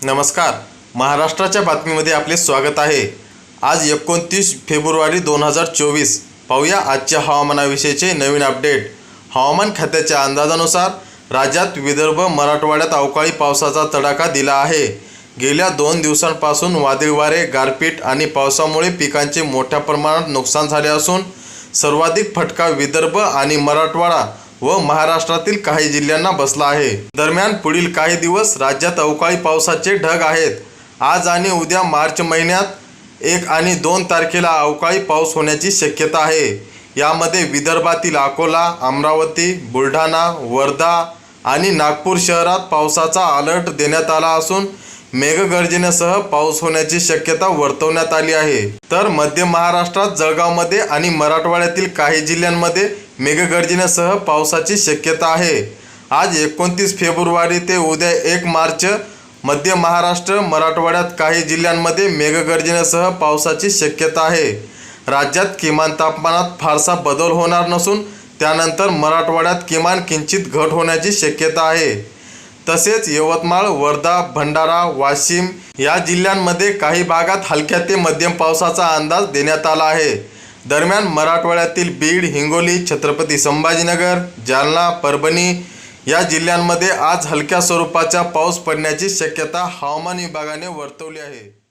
नमस्कार. महाराष्ट्राच्या बातमीमध्ये आपले स्वागत आहे. आज एकोणतीस फेब्रुवारी दोन हजार चोवीस. पाहूया आजच्या हवामानाविषयीचे नवीन अपडेट. हवामान खात्याच्या अंदाजानुसार राज्यात विदर्भ मराठवाड्यात अवकाळी पावसाचा तडाखा दिला आहे. गेल्या दोन दिवसांपासून वादळी वारे गारपीट आणि पावसामुळे पिकांचे मोठ्या प्रमाणात नुकसान झाले असून सर्वाधिक फटका विदर्भ आणि मराठवाडा व महाराष्ट्रातील काही जिल्ह्यांना बसला आहे. दरम्यान पुढील काही दिवस राज्यात अवकाळी पावसाचे ढग आहेत. आज आणि उद्या मार्च महिन्यात एक आणि दोन तारखेला अवकाळी पाऊस होण्याची शक्यता आहे. यामध्ये विदर्भातील अकोला अमरावती बुलढाणा वर्धा आणि नागपूर शहरात पावसाचा अलर्ट देण्यात आला असून मेघगर्जनेसह पाऊस होण्याची शक्यता वर्तवण्यात आली आहे. तर मध्य महाराष्ट्रात जळगावमध्ये आणि मराठवाड्यातील काही जिल्ह्यांमध्ये मेघगर्जनेसह पावसाची शक्यता आहे. आज एकोणतीस फेब्रुवारी ते उद्या एक मार्च मध्य महाराष्ट्र मराठवाड्यात काही जिल्ह्यांमध्ये मेघगर्जनेसह पावसाची शक्यता आहे. राज्यात किमान तापमानात फारसा बदल होणार नसून त्यानंतर मराठवाड्यात किमान किंचित घट होण्याची शक्यता आहे. तसेच यवतमाळ वर्धा भंडारा वाशिम या जिल्ह्यांमध्ये काही भागात हलक्या ते मध्यम पावसाचा अंदाज देण्यात आला आहे. दरम्यान मराठवाड्यातील बीड हिंगोली छत्रपती संभाजीनगर जालना परभणी या जिल्ह्यांमध्ये आज हलक्या स्वरूपाचा पाऊस पडण्याची शक्यता हवामान विभागाने वर्तवली आहे.